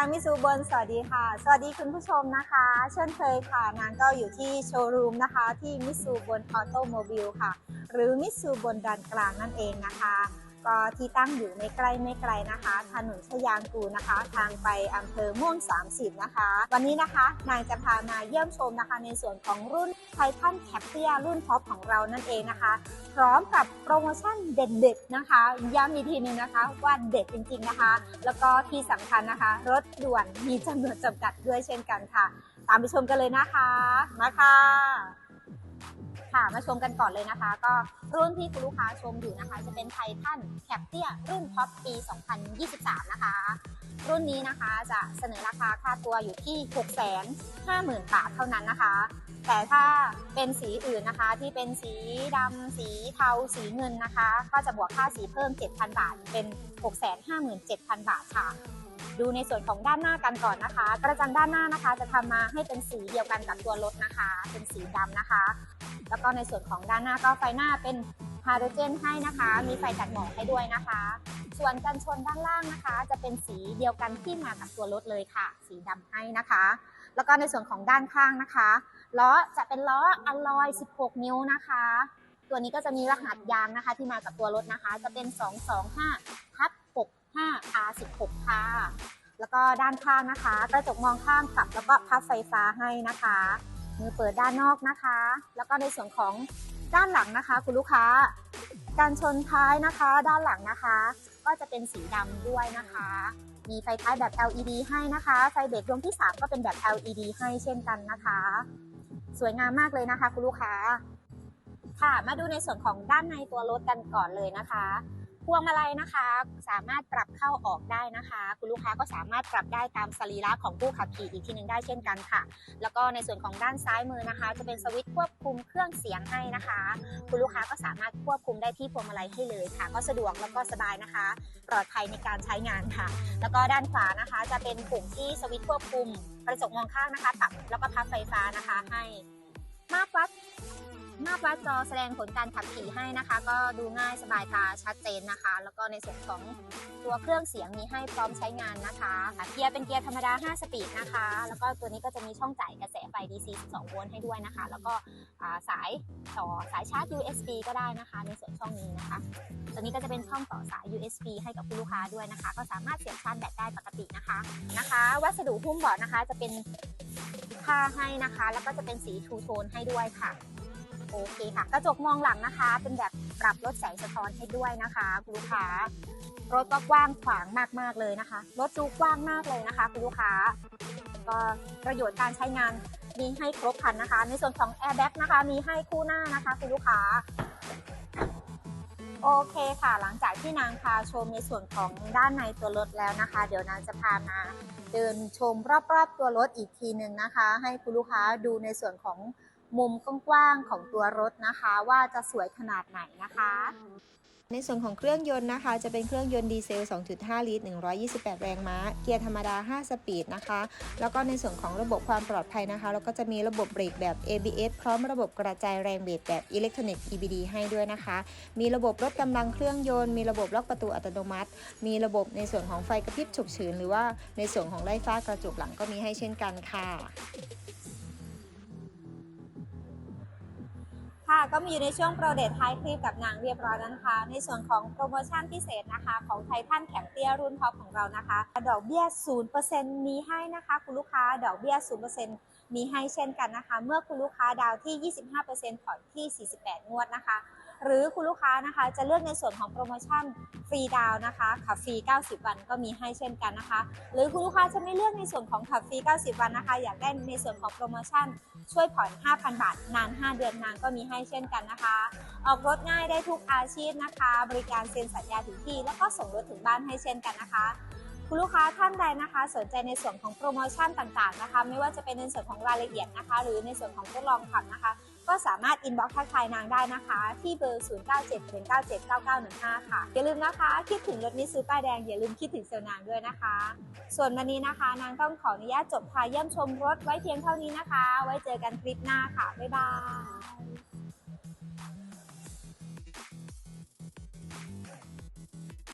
างมิสูบนสวัสดีค่ะ สวัสดีคุณผู้ชมนะคะ เช่นเคยค่ะ นางก็อยู่ที่โชว์รูมนะคะ ที่มิสูบนออโตโมบิลค่ะ หรือมิสูบนดันกลางนั่นเองนะคะ ก็ที่ตั้งอยู่ไม่ใกล้ไม่ไกลนะคะ ถนนชยางกูนะคะ ทางไปอำเภอม่วง 30 นะคะ วันนี้นะคะนางจะพามาเยี่ยมชมนะคะ ในส่วนของรุ่นไททันแคปเปียรุ่นท็อปของเรานั่นเองนะคะ พร้อมกับโปรโมชั่นเด็ดๆนะคะ ย้ำอีกทีนึงนะคะว่าเด็ดจริงๆนะคะ แล้วก็ที่สำคัญนะคะ รถด่วนมีจำนวนจำกัดด้วยเช่นกันค่ะ ตามไปชมกันเลยนะคะ มาค่ะ ค่ะ มาชมกันก่อนเลยนะคะ ก็รุ่นที่คุณลูกค้าชมอยู่นะคะ จะเป็นไททันแคปเตียรุ่นท็อปปี 2023 นะคะ รุ่นนี้นะคะจะเสนอราคาค่าตัวอยู่ที่ 650,000 บาทเท่านั้นนะคะ แต่ถ้าเป็นสีอื่นนะคะ ที่เป็นสีดำสีเทาสีเงินนะคะ ก็จะบวกค่าสีเพิ่ม 7,000 บาท เป็น 657,000 บาทค่ะ ดูในส่วนของด้านหน้ากันก่อนนะคะ กระจังด้านหน้านะคะ จะทำมาให้เป็นสีเดียวกันกับตัวรถนะคะ เป็นสีดำนะคะ แล้วก็ในส่วนของด้านหน้าก็ไฟหน้าเป็นฮาโดรเจนให้นะคะ มีไฟตัดหมอกให้ด้วยนะคะ ส่วนกันชนด้านล่างนะคะ จะเป็นสีเดียวกันที่มากับตัวรถเลยค่ะ สีดำให้นะคะ แล้วก็ในส่วนของด้านข้างนะคะล้อจะเป็นล้ออลลอย 16 นิ้วนะคะ ตัวนี้ก็จะมีรหัสยางนะคะ ที่มากับตัวรถนะคะ จะเป็น 225 5R16 ค่ะ แล้วก็ด้านข้างนะคะ กระจกมองข้างกับแล้วก็พับไฟฟ้าให้นะคะ มือเปิดด้านนอกนะคะ แล้วก็ในส่วนของด้านหลังนะคะ คุณลูกค้า การชนท้ายนะคะ ด้านหลังนะคะ ก็จะเป็นสีดำด้วยนะคะ มีไฟท้ายแบบ LED ให้นะคะ ไฟเบรกดวงที่ 3 ก็เป็นแบบ LED ให้เช่นกันนะคะ สวยงามมากเลยนะคะ คุณลูกค้าค่ะ มาดูในส่วนของด้านในตัวรถกันก่อนเลยนะคะ วงมาลัยนะคะ สามารถปรับเข้าออกได้นะคะ คุณลูกค้าก็สามารถปรับได้ตามสรีระของผู้ขับขี่อีกทีหนึ่งได้เช่นกันค่ะ แล้วก็ในส่วนของด้านซ้ายมือนะคะ จะเป็นสวิตช์ควบคุมเครื่องเสียงให้นะคะ คุณลูกค้าก็สามารถควบคุมได้ที่พวงมาลัยให้เลยค่ะ ก็สะดวกแล้วก็สบายนะคะ ปลอดภัยในการใช้งานค่ะ แล้วก็ด้านขวานะคะ จะเป็นปุ่มที่สวิตช์ควบคุมกระจกมองข้างนะคะปรับแล้วก็พับไฟฟ้านะคะให้มาตรวัด หน้าวัดจอแสดงผลการขับขี่ให้นะคะ ก็ดูง่ายสบายตาชัดเจนนะคะ แล้วก็ในส่วนของตัวเครื่องเสียงมีให้พร้อมใช้งานนะคะเกียร์เป็นเกียร์ธรรมดา 5 สปีดนะคะ แล้วก็ตัวนี้ก็จะมีช่องจ่ายกระแสไฟ DC 12 โวลต์ให้ด้วยนะคะ แล้วก็สายต่อสายชาร์จ USB ก็ได้นะคะ ในส่วนช่องนี้นะคะ ตัวนี้ก็จะเป็นช่องต่อสาย USB ให้กับผู้ลูกค้าด้วยนะคะ ก็สามารถเสียบชาร์จแบตได้ปกตินะคะนะคะ วัสดุหุ้มเบาะนะคะจะเป็นผ้าให้นะคะ แล้วก็จะเป็นสีทูโทนให้ด้วยค่ะ โอเคค่ะ กระจกมองหลังนะคะ เป็นแบบปรับลดแสงสะท้อนให้ด้วยนะคะคุณลูกค้ารถก็กว้างขวางมากๆเลยนะคะ รถดูกว้างมากเลยนะคะคุณลูกค้าก็ประโยชน์การใช้งานมีให้ครบครันนะคะ ในส่วนของแอร์แบ็กนะคะ มีให้คู่หน้านะคะคุณลูกค้าโอเคค่ะ หลังจากที่นางพาชมในส่วนของด้านในตัวรถแล้วนะคะ เดี๋ยวนางจะพามาเดินชมรอบๆตัวรถอีกทีหนึ่งนะคะ ให้คุณลูกค้าดูในส่วนของ มุมกว้างๆของตัวรถนะคะ ว่าจะสวยขนาดไหนนะคะ ในส่วนของเครื่องยนต์นะคะ จะเป็นเครื่องยนต์ดีเซล 2.5 ลิตร 128 แรงม้า เกียร์ธรรมดา 5 สปีดนะคะ แล้วก็ในส่วนของระบบความปลอดภัยนะคะแล้วก็จะมีระบบเบรกแบบ ABS พร้อมระบบกระจายแรงเบรกแบบอิเล็กทรอนิกส์ EBD ให้ด้วยนะคะ มีระบบลดกำลังเครื่องยนต์ มีระบบล็อกประตูอัตโนมัติ มีระบบในส่วนของไฟกระพริบฉุกเฉินหรือว่าในส่วนของไล่ฟ้ากระจกหลังก็มีให้เช่นกันค่ะ ค่ะก็มีอยู่ในช่วงโปรเดทท้ายคลิปกับนางเรียบร้อยแล้วนะคะ ในส่วนของโปรโมชั่นพิเศษนะคะของไททันแข็งเตี้ยรุ่นท็อปของเรานะคะ ดอกเบี้ย 0%มีให้นะคะ คุณลูกค้าดอกเบี้ย 0%มีให้เช่นกันนะคะ เมื่อคุณลูกค้าดาวที่ 25%ผ่อนที่ 48 งวดนะคะ หรือคุณลูกค้านะคะ จะเลือกในส่วนของโปรโมชั่นฟรีดาวนะคะขับฟรี 90 วันก็มีให้เช่นกันนะคะ หรือคุณลูกค้าจะไม่เลือกในส่วนของขับฟรี 90 วันนะคะ อยากได้ในส่วนของโปรโมชั่นช่วยผ่อน 5,000 บาท นาน 5 เดือนนานก็มีให้เช่นกันนะคะ ออกรถง่ายได้ทุกอาชีพนะคะ บริการเซ็นสัญญาถึงที่ แล้วก็ส่งรถถึงบ้านให้เช่นกันนะคะคุณลูกค้าท่านใดนะคะ สนใจในส่วนของโปรโมชั่นต่างๆนะคะ ไม่ว่าจะเป็นในส่วนของรายละเอียดนะคะ หรือในส่วนของทดลองขับนะคะ ก็สามารถอินบ็อกซ์ทักทายนางได้นะคะ ที่เบอร์ 0971979915 ค่ะ อย่าลืมนะคะ คิดถึงรถมิตซูป้ายแดง อย่าลืมคิดถึงเซลล์นางด้วยนะคะ ส่วนวันนี้นะคะ นางต้องขออนุญาตจบพาเยี่ยมชมรถไว้เพียงเท่านี้นะคะ ไว้เจอกันคลิปหน้าค่ะ บ๊ายบาย